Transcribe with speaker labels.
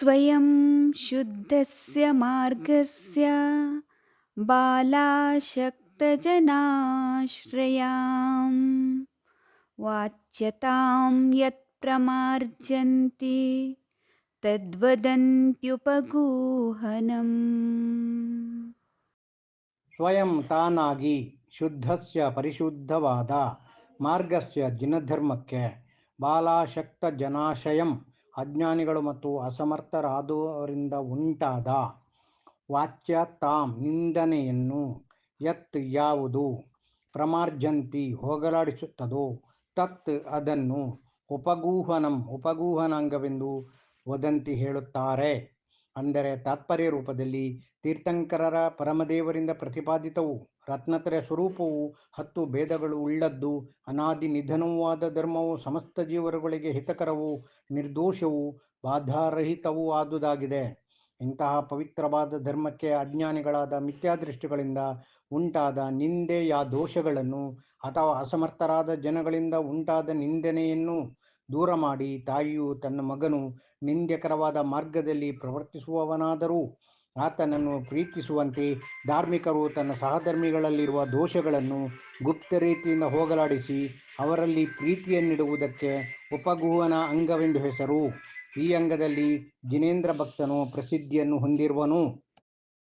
Speaker 1: स्वयं शुद्धस्य मार्गस्य बालाशक्तजनाश्रयां वाच्यतां यत् प्रमार्जन्ति तद्वदन्त्युपगूहनम्
Speaker 2: ಸ್ವಯಂ ತಾನಾಗಿ ಶುದ್ಧಸ್ಯ ಪರಿಶುದ್ಧವಾದ ಮಾರ್ಗಸ್ಯ ಜಿನಧರ್ಮಕ್ಕೆ ಬಾಲಾಶಕ್ತ ಜನಾಶಯಂ ಅಜ್ಞಾನಿಗಳು ಮತ್ತು ಅಸಮರ್ಥರಾದವರಿಂದ ಉಂಟಾದ ವಾಚ್ಯ ತಾಮ್ ನಿಂದನೆಯನ್ನು ಯತ್ ಯಾವುದು ಪ್ರಮಾರ್ಜಂತಿ ಹೋಗಲಾಡಿಸುತ್ತದೋ ತತ್ ಅದನ್ನು ಉಪಗೂಹನಂ, ಉಪಗೂಹನಾಂಗವೆಂದು ವದಂತಿ ಹೇಳುತ್ತಾರೆ. ಅಂದರೆ ತಾತ್ಪರ್ಯ ರೂಪದಲ್ಲಿ ತೀರ್ಥಂಕರರ ಪರಮದೇವರಿಂದ ಪ್ರತಿಪಾದಿತವು. ರತ್ನತ್ರಯ ಸ್ವರೂಪವು ಹತ್ತು ಭೇದಗಳು ಉಳ್ಳದ್ದು. ಅನಾದಿ ನಿಧನವೂ ಧರ್ಮವು ಸಮಸ್ತ ಜೀವರುಗಳಿಗೆ ಹಿತಕರವು ನಿರ್ದೋಷವು ಬಾಧಾರಹಿತವೂ ಆದುದಾಗಿದೆ. ಇಂತಹ ಪವಿತ್ರವಾದ ಧರ್ಮಕ್ಕೆ ಅಜ್ಞಾನಿಗಳಾದ ಮಿಥ್ಯಾದೃಷ್ಟಿಗಳಿಂದ ಉಂಟಾದ ನಿಂದೆಯ ದೋಷಗಳನ್ನು ಅಥವಾ ಅಸಮರ್ಥರಾದ ಜನಗಳಿಂದ ಉಂಟಾದ ನಿಂದನೆಯನ್ನು ದೂರ ಮಾಡಿ, ತಾಯಿಯು ತನ್ನ ಮಗನು ನಿಂದ್ಯಕರವಾದ ಮಾರ್ಗದಲ್ಲಿ ಪ್ರವರ್ತಿಸುವವನಾದರೂ ಆತನನ್ನು ಪ್ರೀತಿಸುವಂತೆ ಧಾರ್ಮಿಕರು ತನ್ನ ಸಹಧರ್ಮಿಗಳಲ್ಲಿರುವ ದೋಷಗಳನ್ನು ಗುಪ್ತ ರೀತಿಯಿಂದ ಹೋಗಲಾಡಿಸಿ ಅವರಲ್ಲಿ ಪ್ರೀತಿಯನ್ನಿಡುವುದಕ್ಕೆ ಉಪಗುಹನ ಅಂಗವೆಂದು ಹೆಸರು. ಈ ಅಂಗದಲ್ಲಿ ಜಿನೇಂದ್ರ ಭಕ್ತನು ಪ್ರಸಿದ್ಧಿಯನ್ನು ಹೊಂದಿರುವನು.